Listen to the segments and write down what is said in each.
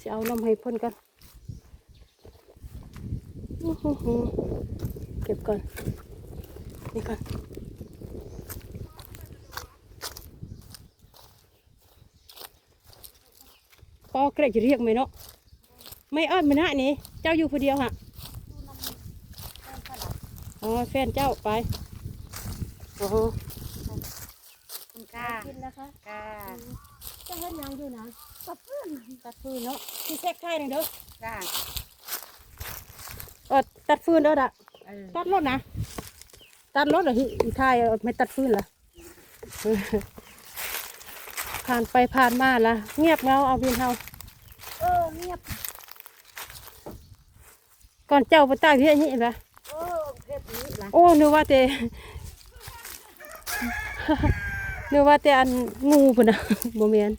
สิเอาน้ำให้เพ่นกันอื้อหือหือเก็บก่อน นี่ก่อนปอเกรดจะเรียกไหมเนาะไม่อ้อนมันฮะนี่เจ้าอยู่คนเดียวฮะอ๋อแฟนเจ้าไปโอ้โหคุณค่ากินนะคะค่าจะเห็นยังอยู่นะ ตัดฟืนตัดฟืนเนาะที่แทรกไข่หนึ่งเด้อค่าเออตัดฟืนเด้อดะเออตัดรถนะ ตัดรถเหรอฮิอีไทยเอาไม่ตัดฟืนเหรอผ่านไปผ่านมาละเงียบเงาเอาวินเฮาเออเงียบ ก่อนเจ้าไปตั้งที่นี่ปะเออเพชรนี้ล่ะโอ้นึกว่าแต่นึกว่าแต่อันงูปุ่นนะโมเมน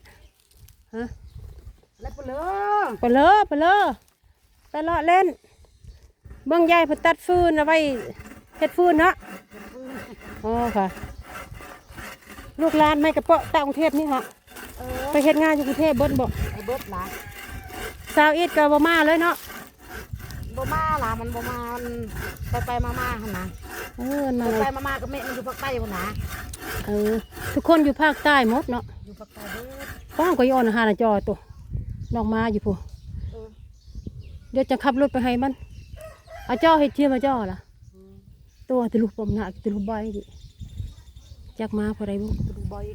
ฮะแล้วไปเลยไปเลยไปเลยไปเลาะเล่น เบื้องใหญ่เพนตัดฟืนเอาไว้เฮ็ดฟืนเนาะอ๋อค่ะ ลูกหลานไม่กระเปาะตากรุงเทพนี่ฮะเออไปเฮ็ดงานอยู่กรุงเทพเบิ้บ่ไอ้เบิดล่ะสาวอีดก็บ่มาเลยเนาะบ่มาล่ะมันบ่มามันไปไปมามาหั่นนะเออมาไปเลไปยมามาก็แม่มันอยู่ภาคใต้พุ่นนะเออทุกคนอยู่ภาคใต้หมดเนาะอยู่ภาคใต้เบิดฟ้องก็ย้อนอาหารน่ะจอตัว น้องมาอยู่พู่เออเดี๋ยวจะขับรถไปให้มันเอาจ้อให้เทียมมาจ้อล่ะอืมตัวตะลุกปมหนักตะลุกบ่อยดิจักมาพอได้บุไปดูบ่อย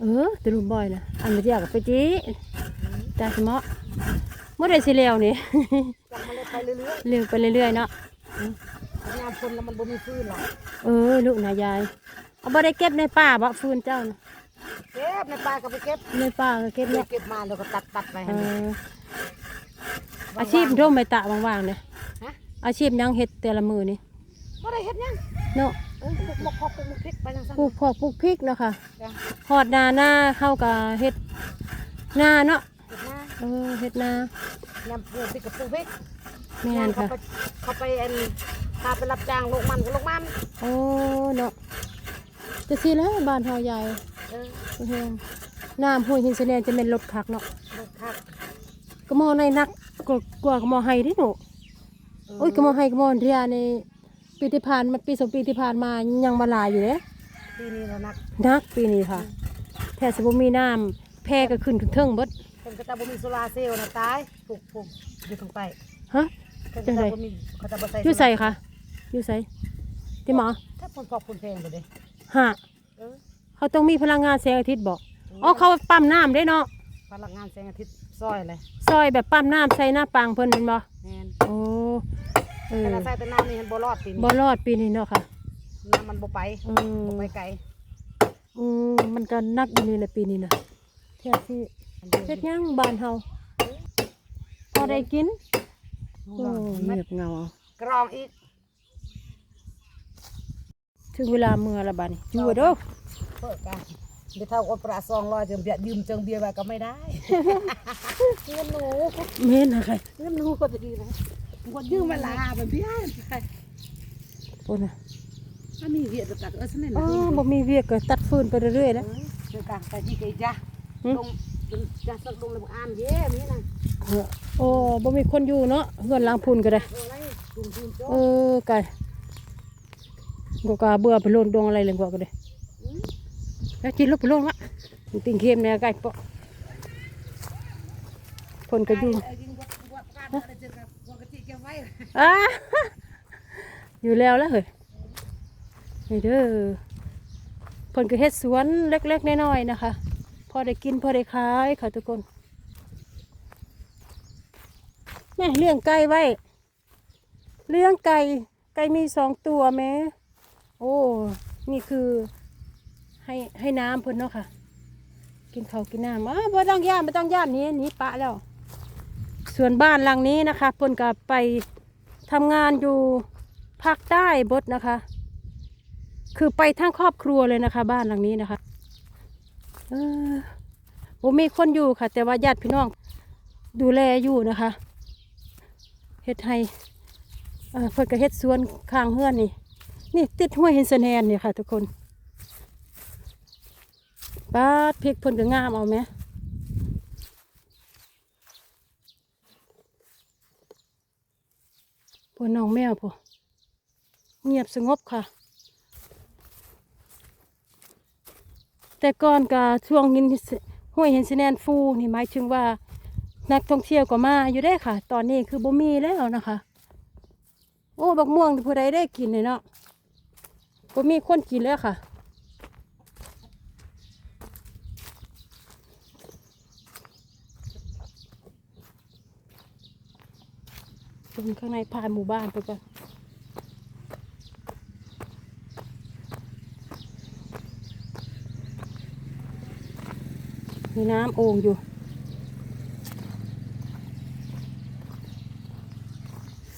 เออตะลุกบ่อยนะอันมาจากไปจีตาสมอเมื่อไรสิเร็วนี่จังมาเลยไปเรื่อยเร็วไปเรื่อยๆเนาะๆงานคนแล้วมันบ่มีฟืนหรอกเออลูกนายายเอาบ่ได้เก็บในป่าบ่ฟืนเจ้านะ เก็บในป่าก็ไปเก็บในป่าก็เก็บเก็เนาะบเก็บมาแล้วก็ตัดตัดไปเอให้มันออาชีพร่มไม่ตะว่างๆเนี่ยฮะอาชีพหยังเฮ็ดแต่ละมือนี่บ่ได้เฮ็ดหยังเนาะเออปลูกหมกพอกปลูกหมกพริกไปจังซั่นปลูกพอกปลูกพริกเนาะค่ะจ้ะหอดนาหน้าเข้ากับเฮ็ดหน้าเนาะเฮ็ดนาเออเฮ็ดนายำปลูกพริกกับปลูกพริกแม่นเขาค่ะไปเขาไปอันพาไปรับจ้างลูกมันกับลูกมันโอ้เนาะจะสิแล้วบ้านเฮาใหญ่ เออเฮงน้ำห้วยหินแสดงจะเป็นรถคักเนาะลูกคักก็มอในนักกว่ากว่าก็มอไห้ดิหนูโอ้ยก็มอไห้ก็มอเรียในปีที่ผ่านมาปีสองปีที่ผ่านมายังมาหลายอยู่เด้ปีนี้เรานักนักปีนี้ค่ะแท้สิบ่มีน้ำแพร่ก็ขึ้นถึงเทิงเบิดเพิ่นก็จะบ่มีโซลาร์เซลล์นะตายปลูกปลูกอยู่ทางใต้ฮะเพิ่นจัก็งจะไดบ่มีเขาจะบ่ใส่อยู่ใส่ค่ะอยู่ใส่ที่หมอถ้าเพิ่นพอกเพิ่นแพงบ่เด้ฮะเออ เขาต้องมีพลังงานแสงอาทิตย์บอกอ๋อเขาปั๊มน้ำได้เนาะพลังงานแสงอาทิตย์ซอยเลยซอยแบบปั๊มน้ำใส่หน้าปังเพิ่นแม่นบ่แม่นโอ้เออแต่ถ้าใส่แต่น้ำนี่มันบ่รอดปีนี้บ่รอดปีนี้เนาะค่ะน้ำมันบ่ไปอืมบ่ไปไกลอืมมันก็นักอยู่นี่แหละปีนี้นะแท้ที่มันเดินเฮ็ดหยังบ้านเฮาพอได้กินโอ้เม็เงีดยบเงาเอากรองอีกถึงเวลาเมื่อละบัดนี้อยู่เด้อ เปิดกันเดี๋ยวเท่าอดประซองร้อยจึงเบียยืมจังเบียร์ไว้ก็ไม่ได้เงินหนูแม่นอะไรเงินหนูก็จะดีนะกดยืมเวลาแบบพี่อ้ายไปพุ่นน่ะถ้ามีเวียดตัดเออสนิทอ๋นะอบ่มีเวียกก็ตัดฟืนไปเรื่อยๆแล้วเจอกันแต่ที่เกจ้ะหึลงจะสักลงเลยบอกอ่านเย่มีนะโอ้บ่มีคนอยู่เนาะเฮือนหลังพุ่นก็ได้ลงไรตุ่มตุ่มโจ๊เออไก่ก็กาเบื่อไปโลนดงอะไรเลยกว่าก็ได้ แล้วกินลูกไปโละติงเค็มเนี่ยไก่ปะพนก็อยู่งอะอยู่แล้วแล้วเฮ้ยนี่เด้อพนก็เฮ็ดสวนเล็กๆน้อยๆนะคะ พอได้กินพอได้ขายค่ะทุกคนแม่เลี้ยงไก่ไว้เลี้ยงไก่ไก่มีสองตัวแม่โอ้ นี่คือ ให้ให้น้ำเพิ่นเนาะค่ะ กินข้าวกินน้ำอ้าวบ่ต้องย่านบ่ต้องย่านนี้นี้ปะแล้ว ส่วนบ้านหลังนี้นะคะเพิ่นก็ไปทำงานอยู่ภาคใต้บดนะคะ คือไปทั้งครอบครัวเลยนะคะ บ้านหลังนี้นะคะเออผมมีคนอยู่ค่ะ แต่ว่าญาติพี่น้องดูแลอยู่นะคะเฮ็ดให้เออเพิ่นก็เฮ็ดสวนข้างเฮือนนี่ นี่ติดห้วยเห็นสะแนนนี่ค่ะ ทุกคน ป้าพริกพ่นก็งามเอาไหมพ่นน้องแมวพอเงียบสงบค่ะ แต่ก่อนกับช่วงหินห้วยเห็นสแนนฟูนี่หมายถึงว่า นักท่องเที่ยวก็มาอยู่ได้ค่ะ ตอนนี้คือบ่มีแล้วนะคะ โอ้บักม่วงผู้ใดได้กินเลยเนาะบ่มีคนกินแล้วค่ะ ตรงข้างในพานหมู่บ้านไปก่อนมีน้ำโอ่งอยู่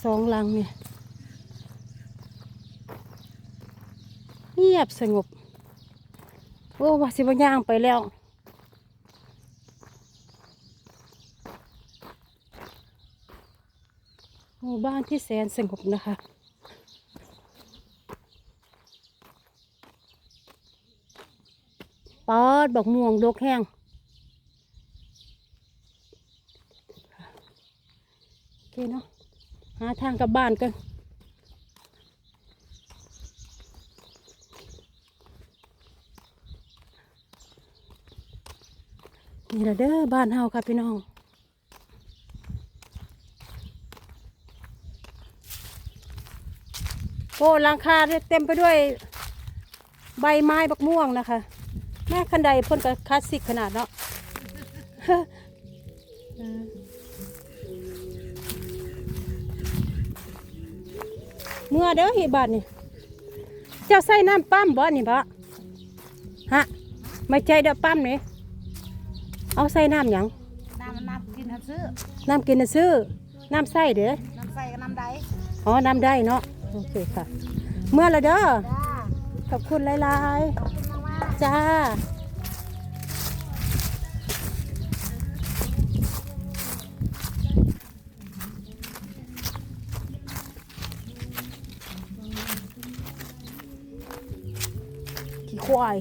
สองหลังเนี่ย เงียบสงบ โอ้ว่าสิบย่างไปแล้ว หมู่บ้านที่แสนสงบนะคะปอดบอกม่วงดกแห้งโอเคเนาะหาทางกลับบ้านกันนี่ละเด้อบ้านเฮาค่ะพี่น้อง โอ้หลังคาเนี่ยเต็มไปด้วยใบไม้บักม่วงนะคะ แม่คันใดเพ่นก็คลาสสิกขนาดเนาะเออเมื่อเด้อเฮีบาทนี่เจ้าใส่น้ำปั้มบ่นี่บ่ฮะไม่ใจเด้อปั้มนี่เอาใส่น้ำหยังน้ำน้ำกินหันซื้อน้ำกินน่ะซื้อน้ำใส่เด้อน้ำใส่กับน้ำใดอ๋อน้ำได้เนาะ โอเคค่ะ เมื่อละเด้อจ้าขอบคุณหลายขอบคุณมากๆจ้าขี้ควาย